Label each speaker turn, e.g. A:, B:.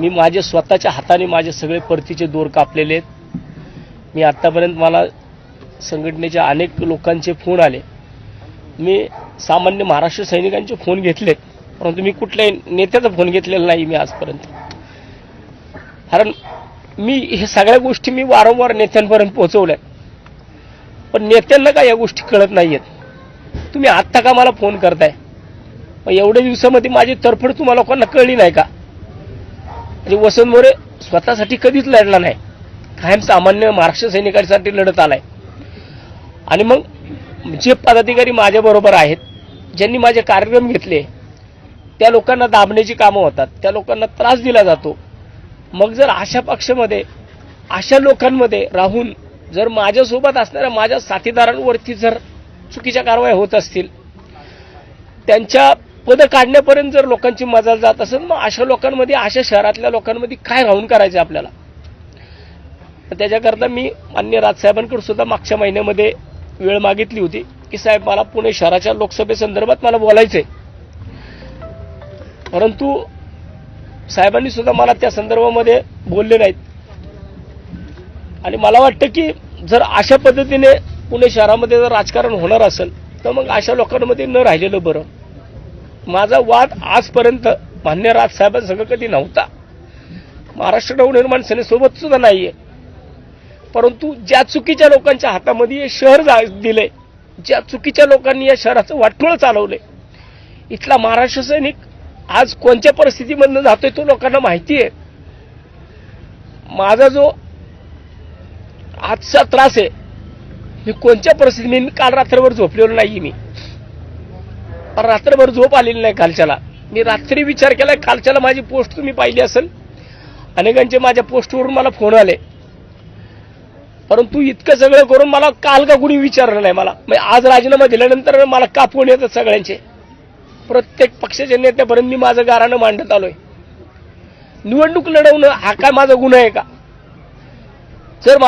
A: मी माझे स्वतःच्या हाताने माझे सगळे परतीचे दोर कापलेले आहेत. मी आत्तापर्यंत मला संघटनेच्या अनेक लोकांचे फोन आले. मी सामान्य महाराष्ट्र सैनिकांचे फोन घेतलेत परंतु मी कुठल्याही नेत्याचा फोन घेतलेला नाही मी आजपर्यंत. कारण मी हे सगळ्या गोष्टी मी वारंवार नेत्यांपर्यंत पोहोचवल्या पण नेत्यांना का या गोष्टी कळत नाहीयेत. तुम्ही आत्ता का मला फोन करताय? मग एवढ्या दिवसामध्ये माझी तरफड तुम्हाला लोकांना कळली नाही का? म्हणजे वसंत मोरे स्वतःसाठी कधीच लढला नाही. कायम सामान्य महाराष्ट्र सैनिकांसाठी लढत आलाय. आणि मग जे पदाधिकारी माझ्याबरोबर आहेत ज्यांनी माझे कार्यक्रम घेतले त्या लोकांना दाबण्याची कामं होतात त्या लोकांना त्रास दिला जातो. मग जर अशा पक्षामध्ये अशा लोकांमध्ये राहून जर माझ्यासोबत असणाऱ्या माझ्या साथीदारांवरती जर चुकीच्या कारवाया होत असतील त्यांच्या पदं काढण्यापर्यंत जर लोकांची मजाल जात असेल मग अशा लोकांमध्ये अशा शहरातल्या लोकांमध्ये काय राहून करायचं आपल्याला? तर त्याच्याकरता मी मान्य राजसाहेबांकडे सुद्धा मागच्या महिन्यामध्ये वेळ मागितली होती की साहेब मला पुणे शहराच्या लोकसभेसंदर्भात मला बोलायचंय. परंतु साहेबांनी सुद्धा मला त्या संदर्भामध्ये बोलले नाहीत. आणि मला वाटतं की जर अशा पद्धतीने पुणे शहरामध्ये जर राजकारण होणार असेल तर मग अशा लोकांमध्ये न राहिलेलं बरं. माझा वाद आजपर्यंत मान्य राजसाहेबांसंग कधी नव्हता. महाराष्ट्र नवनिर्माण सेनेसोबत सुद्धा नाहीये. परंतु ज्या चुकीच्या लोकांच्या हातामध्ये हे शहर दिले ज्या चुकीच्या लोकांनी या शहराचं वाटोळ चालवले इथला महाराष्ट्र सैनिक आज कोणत्या परिस्थितीमधनं जातोय तो लोकांना माहिती आहे माझा जो आजचा त्रास आहे मी कोणत्या परिस्थितीत मी काल रात्रभर झोपलेलो नाही मी. रात्रभर झोप आलेली नाही कालच्याला मी रात्री विचार केला कालच्याला माझी पोस्ट तुम्ही पाहिली असेल. अनेकांचे माझ्या पोस्टवरून मला फोन आले. परंतु इतकं सगळं करून मला काल का कुणी विचारलं नाही मला. म्हणजे आज राजीनामा दिल्यानंतर मला का फोन येतात सगळ्यांचे. प्रत्येक पक्षाच्या नेत्यापर्यंत मी माझं गारानं मांडत आलोय. निवडणूक लढवणं हा काय माझा गुन्हा आहे का?